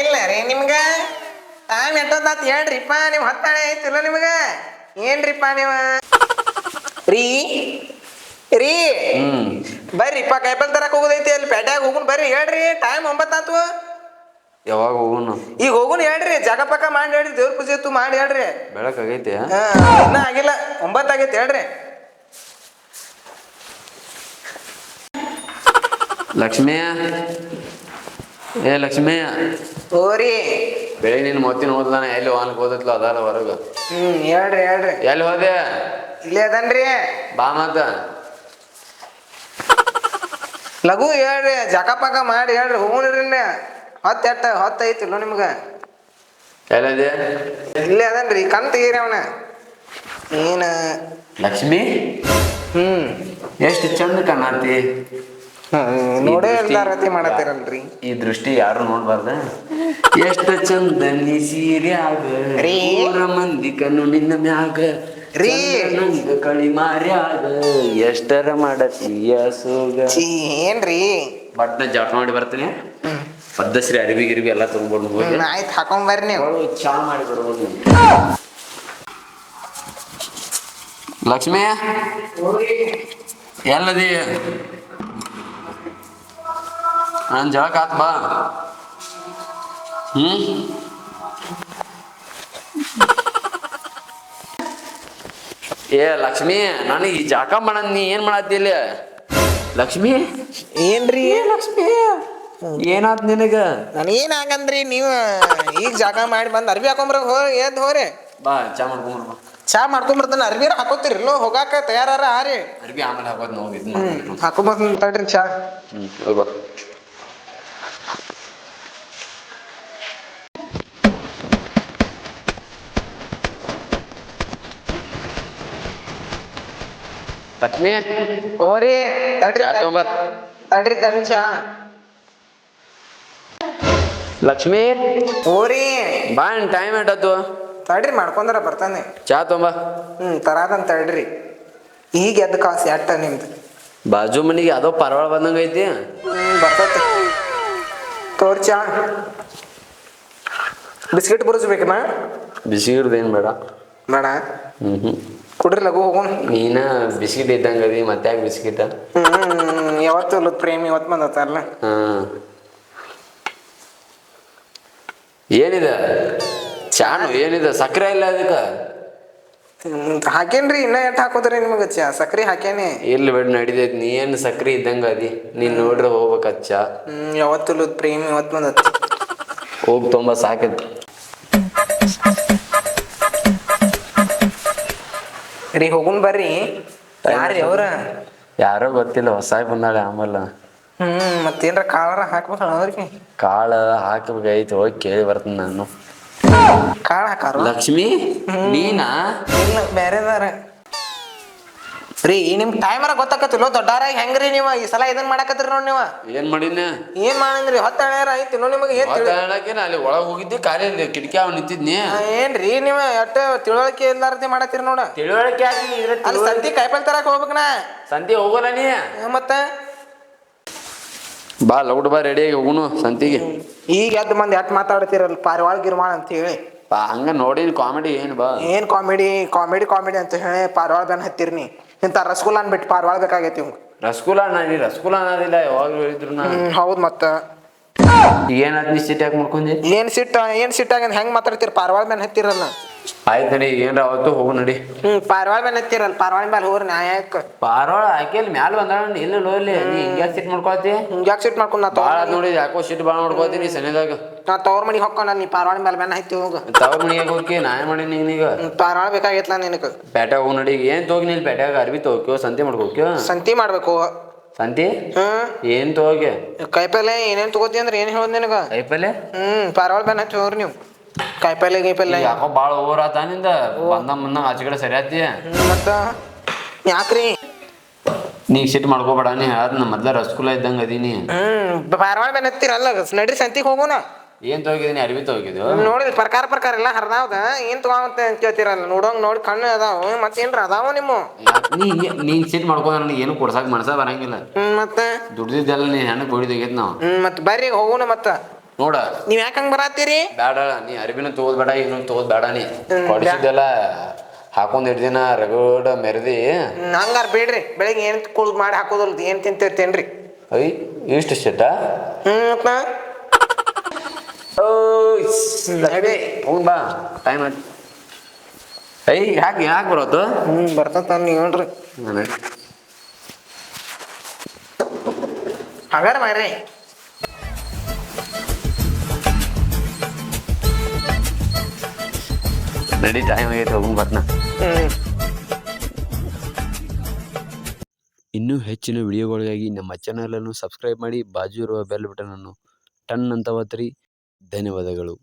ಇಲ್ಲ ರೀ ನಿಮ್ಗ? ಟೈಮ್ ಎಷ್ಟೊತ್ತಾತ್ ಹೇಳ್ರಿಪ್ಪ ನೀವು ಹೊತ್ತಾಳೆ ಐತಿಲ್ಲ ನಿಮ್ಗ? ಏನ್ರಿಪ್ಪ ನೀವು? ರೀ ರೀ ಬರ್ರಿಪ್ಪ ಕೈಪಲ್ ತರಕ್ ಹೋಗೋದೈತಿ ಅಲ್ಲಿ ಪೇಟ್ಯಾಗ ಹೋಗುನ್ ಬರ್ರಿ ಹೇಳ್ರಿ ಟೈಮ್ ಒಂಬತ್ತಾತು ಯಾವಾಗ ಹೋಗುನು? ಈಗ ಹೋಗುನ್ ಹೇಳ್ರಿ ಜಾಗ ಪಕ್ಕ ಮಾಡಿ ಹೇಳ್ರಿ ದೇವ್ರ ಪೂಜೆ ಇತ್ತು ಮಾಡಿ ಹೇಳ್ರಿ. ಬೆಳಕ್ ಹಾ, ಇನ್ನ ಆಗಿಲ್ಲ ಒಂಬತ್ತಾಗೈತಿ ಹೇಳ್ರಿ. ಲಕ್ಷ್ಮಿಯ? ಏ ಲಕ್ಷ್ಮಿಯ? ಓರಿ ಬೆಳಿ ನಿನ್ನ ಮೊತ್ತಿನ ಓದ್ಲಾನ ಎಲ್ಲಿ ವಾನ್ಕ್ ಓದತ್ಲ ಅದಾರ ಹೊರಗ. ಹ್ಮ್ ಹೇಳ್ರಿ ಹೇಳ್ರಿ. ಎಲ್ಲಿ ಹೋದೆ? ಇಲ್ಲೇ ಅದನ್ರಿ. ಬಾ ಮತ್ತ. ಲಘು ಹೇಳ್ರಿ ಜಾಕ ಪಕ ಮಾಡಿ ಹೇಳ್ರಿ ಹೂನ್ರಿ ಹೊತ್ತ ಎಟ್ಟ ಹೊತ್ತ ಐತಿಲ್ಲ ನಿಮ್ಗ. ಎಲ್ಲದೆ ಇಲ್ಲೇ ಅದನ್ರಿ ಕಣ್ ತೆಗೀರಿ ಅವನ. ಏನ? ಲಕ್ಷ್ಮಿ? ಹ್ಮ್. ಎಷ್ಟು ಚಂದ ಕಾಣತಿ ನೋಡೇ ಎಲ್ಲಾರತಿ ಮಾಡತ್ತೀರಲ್ರಿ. ಈ ದೃಷ್ಟಿ ಯಾರು ನೋಡ್ಬಾರ್ದ? ಎಷ್ಟು ಚಂದ ನೀ ಸೀರ್ಯಾಗ ರೀ. ಊರ ಮಂದಿ ಕಣ್ಣು ನಿನ್ನ ಮ್ಯಾಗ. ರೀ. ನಂಗ ಕಳಿ ಮಾರ್ಯಾಗ. ಎಷ್ಟರ ಮಾಡತೀಯ ಸೋಗ? ಛೀ, ಏನ್ರಿ ಬಟ್ನ ಜಾಟ್ ಮಾಡಿ ಬರ್ತೀನಿ. ಪದ್ದಶ್ರೀ ಅರಿವಿ ಗಿರಿವಿ ಎಲ್ಲ ತಗೊಂಡ್ಬಂದು ಹೋಗಿ. ಹ್ಮ್, ಆಯ್ತ್ ಹಾಕೊಂಡ್ ಬರ್ರಿ ನೀವು. ಅವಳು ಚಾ ಮಾಡಿ ಬರ್ಬೋದು ಲಕ್ಷ್ಮಿ ಎಲ್ಲದಿ? ನಾನು ಜಳಕ ಆತ್ ಬಾ. ಹ್ಮ್? ಏ ಲಕ್ಷ್ಮಿ ನಾನು ಈ ಜಾಕ ಮಾಡದ್ ನೀ ಏನ್ ಮಾಡತ್ತಿ ಇಲ್ಲಿ? ಲಕ್ಷ್ಮಿ? ಏನ್ರಿ? ಲಕ್ಷ್ಮಿ ಏನಾತ್ ನಿನಗ? ನಾನೇನ್ ಆಗಂದ್ರಿ ನೀವು ಈಗ ಜಾಗ ಮಾಡಿ ಬಂದ್ ಅರ್ಬಿ ಹಾಕೊಂಬ್ರ ಹೋ ಎದ್ ಹೋರಿ. ಬಾ ಚಾ ಮಾಡ್ಕೊಂಬ್ರ ಬಾ ಚಾ ಮಾಡ್ಕೊಂಬರ್ತಾನ ಅರ್ಬಿರ ಹಾಕೋತಿರಿಲ್ಲೋ ಹೋಗಾಕ ತಯಾರಾರ ಆರಿ ಅರ್ಬಿ ಆಮೇಲೆ ಹಾಕೋದ್ ನೋವು ಇದು ಹಾಕೊಂಬರ್ತಾನ ತಡ್ರಿ ಚಾ. ಹ್ಮ್ ಹೋಗ್ ಲಕ್ಷ್ಮಿ? ಹೋರಿ. ತಡ್ರಿ ಚಾ ಲಕ್ಷ್ಮಿ ಹೋರಿ. ಬಾ ಟೈಮ್ ಎಷ್ಟತ್ತು ತಡ್ರಿ ಮಾಡ್ಕೊಂಡ್ರ ಬರ್ತಾನೆ. ಚಾ ತೊಂಬ ಹ್ಮ್ ತರಾದಂತ ತಡ್ರಿ. ಈಗ ಎದ್ದು ಕಾಸು ಎಟ್ಟ ನಿಮ್ದು. ಬಾಜು ಮನಿಗೆ ಅದೋ ಪರವಾಳ ಬಂದಂಗ ಐತಿ. ಬರ್ತೈತಿ. ತೋರ್ ಚಾ. ಬಿಸ್ಕಿಟ್ ಬರುಸ್ಬೇಕನ ಬಿಸಿಗಿಡ್ದು ಏನ್ ಬೇಡ. ಬೇಡ. ಹ್ಮ್ ಹ್ಮ್. ಕುಡ್ರಿ ಲಘು ಹೋಗೋಣ ನೀನ ಬಿಸ್ಕಿಟ್ ಇದ್ದಂಗ ಅದಿ ಮತ್ತೆ ಯಾಕೆ ಬಿಸ್ಕಿಟ? ಹ್ಮ್ ಯಾವತ್ತು ಇಲ್ಲದ ಪ್ರೇಮಿ ಇವತ್ತು ಬಂದತ್ತಲ್ಲ ಹಾ. ಏನಿದೆ? ಚಾನು ಏನಿದೆ? ಸಕ್ಕರೆ ಇಲ್ಲ ಅದಕ್ಕೆ ಹ್ಮ್, ಹಾಕೇನ್ರಿ ಇನ್ನ ಎಟ್ ಹಾಕೋದ್ರಿ ನಿಮಗೆ ಚಾ? ಸಕ್ರಿ ಹಾಕೇನಿ. ಇಲ್ಲ ಬಿಡ್ ನಡಿದೈತಿ ನೀ ಏನು ಸಕ್ರೆ ಇದ್ದಂಗ ಅದಿ? ನೀನ್ ನೋಡ್ರಿ ಹೋಗ್ಬೇಕ ಚಾ. ಹ್ಮ್ ಯಾವತ್ತು ಪ್ರೇಮ್ ಪ್ರೇಮಿ ಇವತ್ತು ಬಂದತ್ತ ಹೋಗಿ ತುಂಬಾ ಸಾಕೈತಿ ರೀ ಹೋಗುನ್ ಬರ್ರಿ. ಯಾರು ಅವ್ರ? ಯಾರೋ ಗೊತ್ತಿಲ್ಲ ಹೊಸ ಬಂದಾಳೆ ಆಮೇಲೆ. ಹ್ಮ್ ಮತ್ತೇನ್ರ ಕಾಳರ ಹಾಕ್ಬೇಕಲ್ಲ ಅವ್ರಿಗೆ? ಕಾಳ ಹಾಕಬೇಕಾಯ್ತು ಹೋಗಿ ಕೇಳಿ ಬರ್ತೀನಿ ನಾನು. ಕಾಳ ಹಾಕಾರ? ಲಕ್ಷ್ಮಿ ನೀನಾ? ಇಲ್ಲ ಬೇರೆದಾರ ರೀ ನಿಮ್ ಟೈಮರ ಗೊತ್ತಾಕತಿಲ್ಲೋ ದೊಡ್ಡಾರ ಹೆಂಗ್ರಿ ನೀವ? ಈ ಸಲ ಇದನ್ ಮಾಡಾಕತ್ರಿ ನೋಡ್ ನೀವ? ಏನ್ ಮಾಡಿನ ಏನ್ ಮಾಡಿದ್ರಿ? ಹೊತ್ತ ಐತಿ ನೋ ನಿಮಗೆ ಏನ್ ತಿಳಿ ಹೇಳಕೇನ ಅಲ್ಲಿ ಒಳಗ ಹೋಗಿದ್ದೆ ಖಾಲಿ ಅಲ್ಲಿ ಕಿಟಕಿ ಅವ್ ನಿಂತಿದ್ನಿ. ಆ, ಏನ್ರಿ ನೀವ ಎಟ್ಟ ತಿಳುವಳಿಕೆ ಇಲ್ಲಾರತಿ ಮಾಡತ್ತೀರಿ ನೋಡ? ತಿಳುವಳಿಕೆ ಆಗಿ ಅಲ್ಲಿ ಸಂತಿ ಕಾಯಿಪಲ್ ತರಕ್ ಹೋಗ್ಬೇಕನ? ಸಂತಿ ಹೋಗೋಲ್ಲ ನೀ? ಮತ್ತ? ಬಾ ಲೌಡ್ ಬಾ ಆಗಿ ಹೋಗುನು ಸಂತಿಗೆ. ಈಗ ಎದ್ದು ಮಂದಿ ಎಟ್ ಮಾತಾಡ್ತಿರಲ್ಲ ಪಾರಿವಾಳ ಗಿರ್ವಾಳ ಅಂತ ಹೇಳಿ. ಬಾ ಹಂಗ ನೋಡಿ ಕಾಮಿಡಿ ಏನ್ ಬಾ. ಏನ್ ಕಾಮಿಡಿ ಕಾಮಿಡಿ ಕಾಮಿಡಿ ಅಂತ ಹೇಳಿ ಪಾರಿವಾಳ ಬೆನ್ ಹತ್ತಿರ್ನಿ ನೀ. ಇಂಥ ರಸಗುಲ್ಲ ಅನ್ಬಿಟ್ಟು ಪಾರ್ವಾಳ ಬೇಕಾಗೈತಿ ಇವಂಗ ರಸಗುಲ್ಲ ನಾನಿ ರಸಗುಲ್ಲ ಅನ್ನೋದಿಲ್ಲ ಯಾವಾಗ್ಲೂ ಹೇಳಿದ್ರು ನಾ ಹೌದ್ ಮತ್ತ. ಏನಾತ್ ನೀ ಸಿಟ್ ಯಾಕೆ ಮಾಡ್ಕೊಂಡಿ ಏನ್ ಸಿಟ್ಟ ಏನ್ ಸಿಟ್ಟಾಗ ಹೆಂಗ್ ಮಾತಾಡ್ತೀರಿ? ಪಾರ್ವಾಳ ಮೇಲೆ ಹತ್ತಿರಲ್ಲ. ಆಯ್ತು ನಡಿ ಏನ್ರ ಅವತ್ತು ಹೋಗು ನಡಿ. ಹ್ಮ್ ಪಾರ್ವಾಳ ಬೆನ್ ಹತ್ತಿರಲ್ಲ ಪಾರಿವಾಳ ಮೇಲೆ ಹೋಗ್ರಿ ನ್ಯಾಯಕ್ಕ ಪಾರೋಳ ಆಕೆ ಅಲ್ಲಿ ಮ್ಯಾಲ ಬಂದಾಳ ಇಲ್ಲ? ಲೋಲಿ ನೀ ಹಿಂಗ್ಯಾಕ್ ಸಿಟ್ ಮಾಡ್ಕೊತಿ ಹಿಂಗ್ಯಾಕ್ ಸಿಟ್ ಮಾಡ್ಕೊಂಡು ನಾ ತವ್ರ ನೋಡಿ ಯಾಕೋ ಸಿಟ್ ಬಾಳ ಮಾಡ್ಕೊತೀನಿ ಸನಿದಾಗ ನಾ ತವ್ರ ಮನಿಗೆ ಹೊಕ್ಕೊಂಡ ನೀ ಪಾರ್ವಾಳ ಮೇಲೆ ಬೆನ್ ಹತ್ತಿ ಹೋಗ. ತವ್ರ ಮನೆಗೆ ಹೋಗಿ ನಾ ಏನ್ ಮಾಡೀನಿ ನೀಗ ಪಾರ್ವಾಳ ಬೇಕಾಗೈತ್ಲ ನಿನಗ? ಪೇಟೆಗೆ ಹೋಗಿ ನಡಿ ಏನ್ ತೋಗಿ ನೀನ್ ಪೇಟೆಗೆ ಅರ್ಬಿ ತೋಕ್ಯೋ ಸಂತೆ ಮಾಡ್ಕೋಕ್ಯೋ? ಸಂತಿ ಮಾಡ್ಬೇಕು. ಸಂತಿ? ಹ್ಮ್. ಏನ್ ತಗೋಗೆ ಕೈಪಲ್ಲೆ ಏನೇನ್ ತಗೋತಿ ಅಂದ್ರೆ ಏನ್ ಹೇಳೋದ್ ನಿನಗ? ಕೈಪಲ್ಲೆ? ಹ್ಮ್ ಪಾರ್ವಾಳ ಬೆನ್ನ ಹತ್ತಿ ಹೋಗ್ರಿ ನೀವು. ಕಾಯಿಪಲ್ಲೆ ಗೀಪಲ್ಲೆ ಯಾಕೋ ಭಾಳ ಓವರ್ ಆತ ನಿಂದ ಬಂದ ಮುನ್ನ ಆಚೆ ಕಡೆ ಸರಿ ಆತಿ ಮತ್ತ? ಯಾಕ್ರಿ? ನೀ ಸಿಟ್ ಮಾಡ್ಕೋಬೇಡ ನೀ ಹೇಳದ್ ಮೊದ್ಲ ರಸಗುಲ್ಲ ಇದ್ದಂಗ ಅದೀನಿ. ಹ್ಮ್ ಪಾರಿವಾಳ ಬೆನ್ನತ್ತಿರಲ್ಲ ನಡ್ರಿ ಸಂತಿಗೆ ಹೋಗೋಣ ಏನ್ ತಗೋಗಿದೀನಿ ಅರಿವಿ ತಗೋಗಿದ್ದು? ನೋಡಿ ಪ್ರಕಾರ ಪ್ರಕಾರ ಎಲ್ಲ ಹರ್ದಾವ್ದ ಏನ್ ಅಂತ ಕೇಳ್ತಿರಲ್ಲ ನೋಡೋಂಗ್ ನೋಡಿ ಕಣ್ಣು ಅದಾವ ಮತ್ತೇನ್ರ ಅದಾವ ನಿಮ್ಮ? ನೀ ಹಿಂಗೆ- ನೀ ಸಿಟ್ ಮಾಡ್ಕೋ ನನಗೆ ಏನು ಕೊಡ್ಸಕ್ ಮನಸ ಬರಂಗಿಲ್ಲ. ಮತ್ತೆ ಮತ್ತ? ದುಡ್ದಿದ್ದೆಲ್ಲ ನೀ ಹೆಣ್ಣು ಕೊಡಿದಾಗೈತ್ ನಾವು. ಹ್ಮ್ ಮತ್ ಬರ್ರಿ ಹೋಗೋಣ ಮತ್ತ. ನೋಡ. ನೀವ್ ಯಾಕ ಹಂಗ ಬರತ್ತೀರಿ? ಬೇಡ ನೀ ಅರಿಬಿನ ತೋದ್ ಬೇಡ ಏನು ತೋದ್ ಬೇಡ ನೀ. ಕೊಡಿಸಿದ್ದೆಲ್ಲ ಹಾಕೊಂಡ್ ದಿನ ರಗಡ ಮೆರೆದಿ. ಹಂಗಾರ ಬೇಡ್ರಿ. ಬೆಳಿಗ್ಗೆ ಏನ್ ಕೂಲ್ ಮಾಡಿ ಹಾಕೋದಲ್ದು ಏನ್ ತಿಂತಿರ್ತೇನ್ರಿ? ಐ ಇಷ್ಟು ಶೆಟ್ಟ ಹ್ಮ್ ಹೋಗ್ ಬಾ. ಟೈಮ್ ಆಯ್ತು. ಐ ಯಾಕೆ ಯಾಕೆ ಬರೋದು? ಹ್ಮ್ ಬರ್ತತ ನೀವು ಹೇಳ್ರಿ ಹಗಾರ ಮಾಡ್ರಿ. ನಡಿ ಟೈಮ್ ಆಗೈತೆ ಹೋಗಿ ಬರ್ನ ಇನ್ನೂ ಹೆಚ್ಚಿನ ವಿಡಿಯೋಗಳಿಗಾಗಿ ನಮ್ಮ ಚಾನಲನ್ನು ಸಬ್ಸ್ಕ್ರೈಬ್ ಮಾಡಿ, ಬಾಜು ಇರುವ ಬೆಲ್ ಬಟನನ್ನು ಟನ್ ಅಂತ ಒತ್ತಿರಿ ಧನ್ಯವಾದಗಳು.